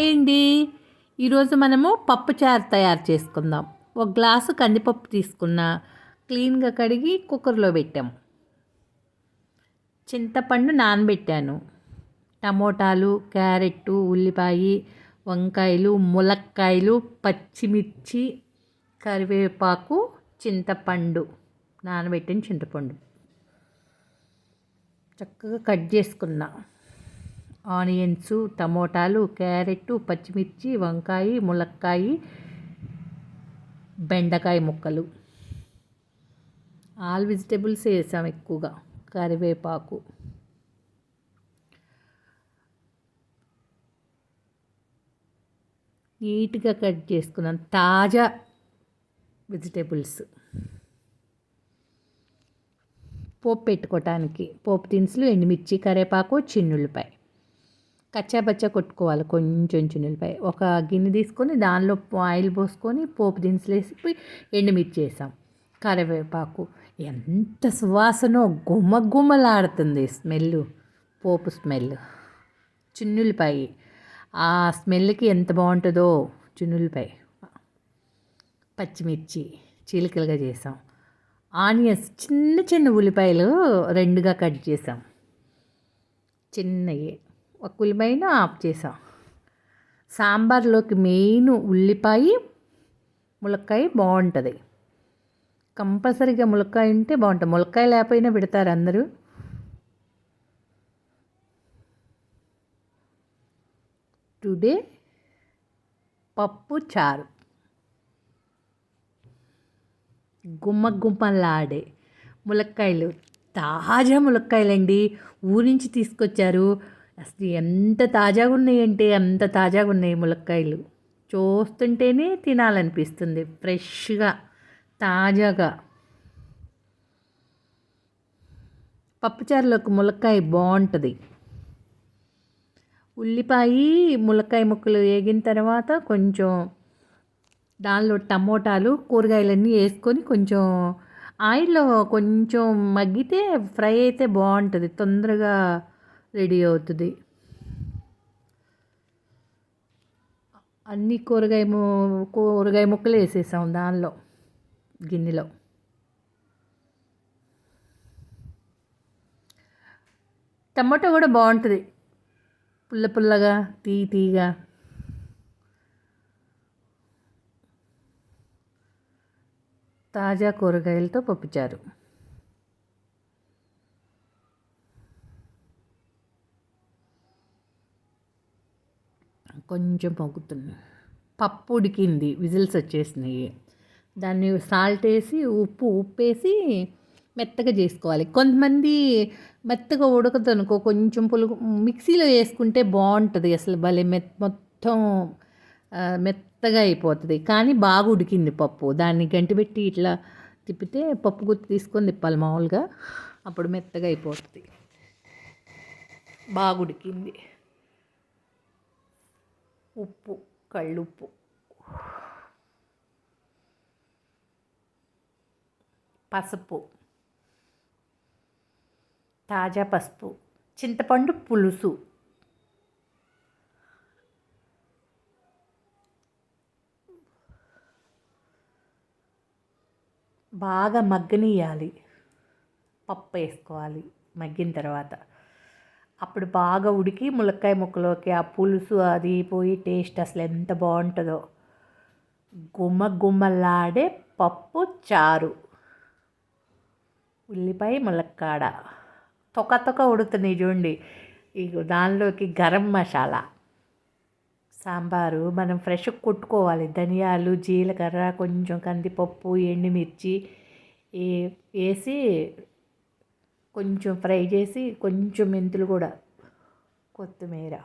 ఏంటి? ఈరోజు మనము పప్పు చారు తయారు చేసుకుందాం. ఒక గ్లాసు కందిపప్పు తీసుకున్న క్లీన్గా కడిగి కుక్కర్లో పెట్టాం. చింతపండు నానబెట్టాను. టమోటాలు క్యారెట్ ఉల్లిపాయ వంకాయలు ములక్కాయలు పచ్చిమిర్చి కరివేపాకు చింతపండు నానబెట్టిన చింతపండు. చక్కగా కట్ చేసుకున్నా. ఆనియన్స్ టమోటాలు క్యారెట్ పచ్చిమిర్చి వంకాయ ములక్కాయ బెండకాయ ముక్కలు. ఆల్ వెజిటేబుల్స్ వేసాం ఎక్కువగా కరివేపాకు. నీట్గా కట్ చేసుకున్నాం తాజా వెజిటేబుల్స్. పోపు పెట్టుకోవటానికి పోపు దినుసులు ఎండుమిర్చి కరివేపాకు చిన్నులపాయ కచ్చాబచ్చా కొట్టుకోవాలి కొంచెం చిన్నులపాయ ఒక గిన్నె తీసుకొని దానిలో ఆయిల్ పోసుకొని పోపు దినుసులు వేసి ఎండుమిర్చి వేసాం. కరివేపాకు. ఎంత సువాసనో గుమ్మ గుమ్మలాడుతుంది స్మెల్ పోపు స్మెల్ చున్నులపై ఆ స్మెల్కి ఎంత బాగుంటుందో చున్నులపై పచ్చిమిర్చి చీలికలుగా చేసాం. ఆనియన్స్ చిన్న చిన్న ఉల్లిపాయలు రెండుగా కట్ చేసాం. చిన్నవి ఒక ఆఫ్ చేసాం సాంబార్లోకి మెయిన్ ఉల్లిపాయ ములక్కాయ బాగుంటుంది. కంపల్సరీగా ములక్కాయ ఉంటే బాగుంటుంది. ములక్కాయ లేకపోయినా పెడతారు అందరూ. టుడే పప్పు చారు. గుమ్మ గుమ్మలాడే ములక్కాయలు. తాజా ములక్కాయలండి. ఊరించి నుంచి తీసుకొచ్చారు. అసలు ఎంత తాజాగా ఉన్నాయంటే అంత తాజాగా ఉన్నాయి ములక్కాయలు. చూస్తుంటేనే తినాలనిపిస్తుంది ఫ్రెష్గా తాజాగా. పప్పుచారులోకి ములక్కాయ బాగుంటుంది. ఉల్లిపాయ ములక్కాయ ముక్కలు వేగిన తర్వాత కొంచెం దానిలో టమోటాలు కూరగాయలన్నీ వేసుకొని కొంచెం ఆయిల్లో కొంచెం మగ్గితే ఫ్రై అయితే బాగుంటుంది తొందరగా రెడీ అవుతుంది. అన్ని కూరగాయ కూరగాయ ముక్కలు వేసేసాం దానిలో గిన్నెలో. టమాటో కూడా బాగుంటుంది. పుల్ల పుల్లగా తీ తీగా. తాజా కూరగాయలతో పప్పుచారు కొంచెం పొంగుతుంది పప్పు ఉడికింది విజిల్స్ వచ్చేసినాయి. దాన్ని సాల్ట్ వేసి ఉప్పు ఉప్పు వేసి మెత్తగా చేసుకోవాలి. కొంతమంది మెత్తగా ఉడకదు అనుకో కొంచెం పులుగు మిక్సీలో వేసుకుంటే బాగుంటుంది. అసలు భలే మెత్ మొత్తం మెత్తగా అయిపోతుంది. కానీ బాగా ఉడికింది పప్పు. దాన్ని గంటిపెట్టి ఇట్లా తిప్పితే పప్పు గుత్తి తీసుకొని తిప్పాలి మామూలుగా. అప్పుడు మెత్తగా అయిపోతుంది. బాగా ఉడికింది. ఉప్పు కళ్ళుప్పు. పసుపు. తాజా పసుపు. చింతపండు పులుసు. బాగా మగ్గనియాలి పప్పు వేసుకోవాలి మగ్గిన తర్వాత. అప్పుడు బాగా ఉడికి ములక్కాయ ముక్కలోకి ఆ పులుసు అది పోయి టేస్ట్ అసలు ఎంత బాగుంటుందో. గుమ్మ గుమ్మలాడే పప్పు చారు. ఉల్లిపాయ ములక్కాడ. తొక తొక ఉడుతున్నాయి చూడండి. ఇక దానిలోకి గరం మసాలా. సాంబారు మనం ఫ్రెష్ కొట్టుకోవాలి. ధనియాలు జీలకర్ర కొంచెం కందిపప్పు ఎండుమిర్చి వేసి కొంచెం ఫ్రై చేసి కొంచెం మెంతులు కూడా. కొత్తిమీర.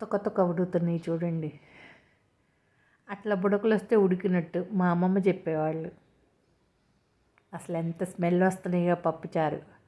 తొక్క తొక్క ఉడుకుతున్నాయి చూడండి. అట్లా బుడకలు వస్తే ఉడికినట్టు మా అమ్మమ్మ చెప్పేవాళ్ళు. అసలు ఎంత స్మెల్ వస్తున్నాయో పప్పుచారు.